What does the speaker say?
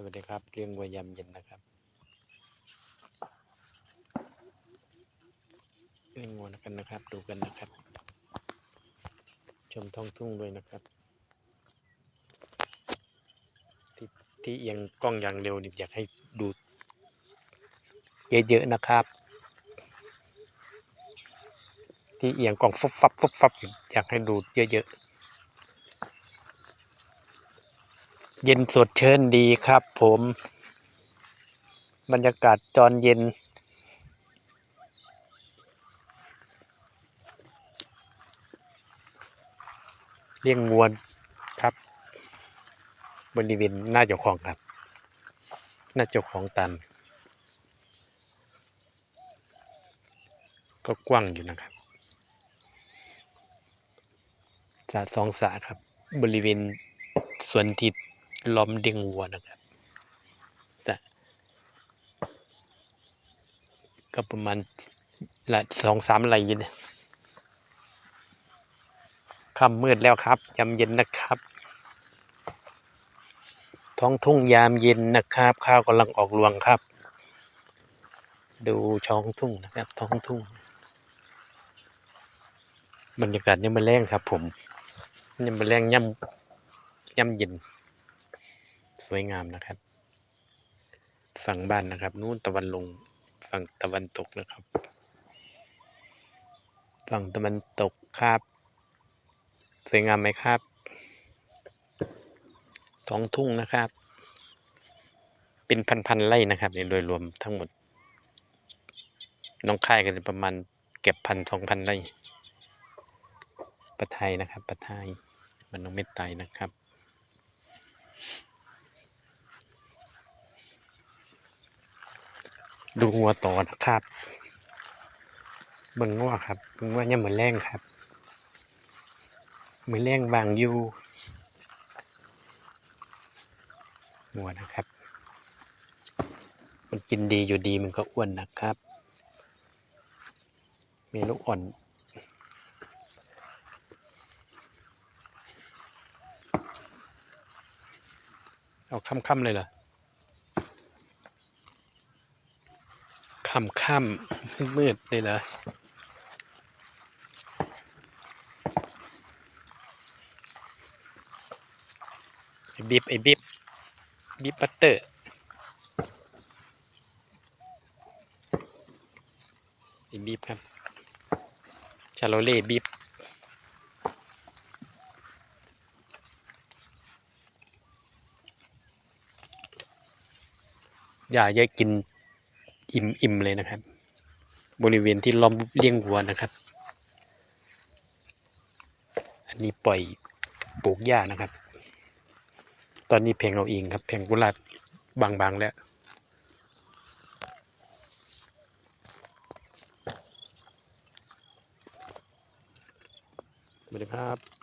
สวัสดีครับ เรียงวัวยยำเย็นนะครับเลี้ยงวัวกันนะครับ ดูกันนะครับ ชมท้องทุ่งด้วยนะครับ ที่ที่เอียงกล้องอย่างเร็วนี่อยากให้ดูเยอะๆนะครับ ที่เอียงกล้องฟุบฟับฟุบฟับอยากให้ดูเยอะๆ เย็นสดชื่นดีครับผม บรรยากาศจอนเย็น เลี้ยงวัวครับ บริเวณหน้าเจ้าของครับ หน้าเจ้าของตัน ก็กว้างอยู่นะครับสระสองสระครับ บริเวณสวนที่ ล้อมเลี้งวัวนะครับแต่ก็ประมาณละสองสามไร่อยินค่ำมืดแล้วครับยามเย็นนะครับ ท้องทุ่งยามเย็นนะครับ ข้าวกำลังออกรวงครับ ดูช้องทุ่งนะครับ ท้องทุ่งบรรยากาศยังมาแรงครับ ผมยังมาแรงย่ำย่ำเย็น สวยงามนะครับ ฝั่งบ้านนะครับ นู่นตะวันลง ฝั่งตะวันตกนะครับ ฝั่งตะวันตกครับ สวยงามไหมครับท้องทุ่งนะครับ เป็นพันๆไร่นะครับเนี่ยโดยรวมทั้งหมด น้องค่ายกันประมาณเก็บพันสองพันไร่ประไทยนะครับประไทยมันน้องเม็ดไตนะครับ ดูงัวต่อนะครับเบิ่งงัวครับเบิ่งว่ายังเหมือนแรงครับ เหมือนแรงบางอยู่งัวนะครับ มันกินดีอยู่ดีมันก็อ้วนนะครับ มีลูกอ่อนเอาค่ำๆเลยเหรอ ค่ำๆมืดๆเลยเหรอไอบิบไอ้บิบบิบบัตเตอร์ไอ้บิบครับชาโลเล่บิบอย่าเยอะกิน อิ่มอิ่มเลยนะครับ บริเวณที่ล้อมเลี้ยงวัวนะครับ อันนี้ปล่อยปลูกหญ้านะครับ ตอนนี้เพลงเอาเองครับเพลงกุหลาบบางๆแล้วสวัสดีครับ